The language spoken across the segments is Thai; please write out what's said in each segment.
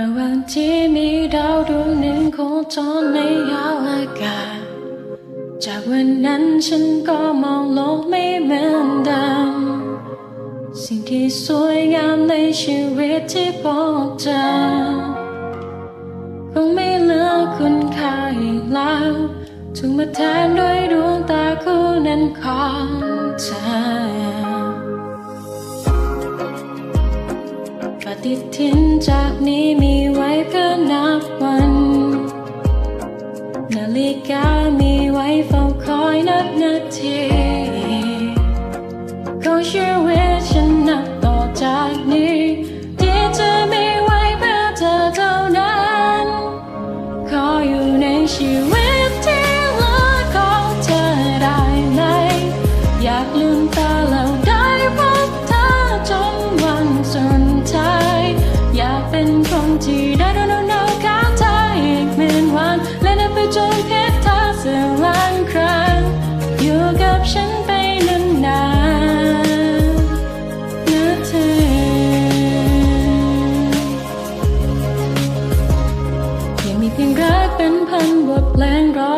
ระหว่างที่มีดาวดวงหนึ่งโคจรในยาวอากาศ จากวันนั้นฉันก็มองโลกไม่เหมือนเดิมสิ่งที่สวยงามในชีวิตที่พบเจอคงไม่เหลือคุณค่าอีกแล้วถูกมาแทนด้วยดวงตาคู่นั้นของเธอ ฏิทินจากนี้มีไว้เพื่อนับวัน นาฬิกามีไว้เฝ้าคอยนับนาที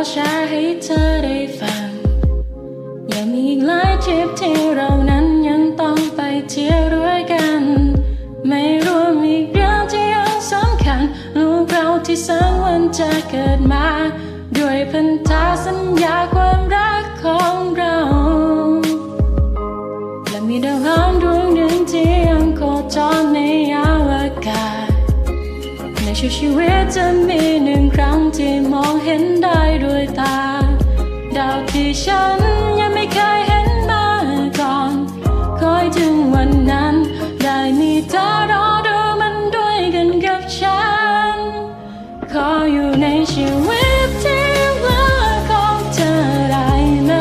แชร์ให้เธอได้ฟัง ยังมีอีกหลายทริปที่เรานั้นยังต้องไปเที่ยวด้วยกัน ไม่รวมอีกเรื่องที่ยังสำคัญ ลูกเราที่สังวันจะเกิดมา ด้วยพันธสัญญาความรักของเรา และมีดาวหางดวงหนึ่งที่ยังโคจรในอวกาศในชีวิตจะมีหนึ่งครั้ง ฉันยังไม่เคยเห็นมาก่อน คอยถึงวันนั้น ได้มีเธอรอดูมันด้วยกันกับฉัน ขออยู่ในชีวิตที่เหลือของเธอได้ไหม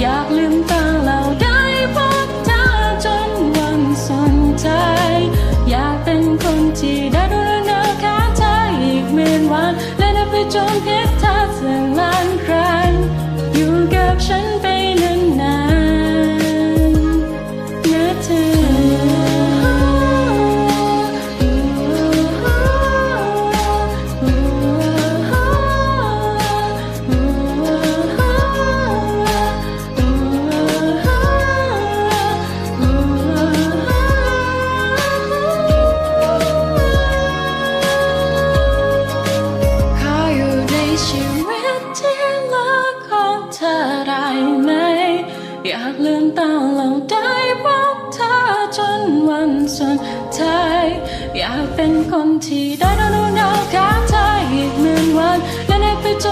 อยากลืมตาแล้วได้พบเธอจนวันสุดท้าย อยากเป็นคนที่ได้ดูแลข้างเธออีกหมื่นวันและนับไปจนเพชรากลืมตาเราได้พบเธอจนวันสุดท้ายอยากเป็นคนที่ได้ดูดูหนาวข้างเธออีกหมื่นวันและในไปจน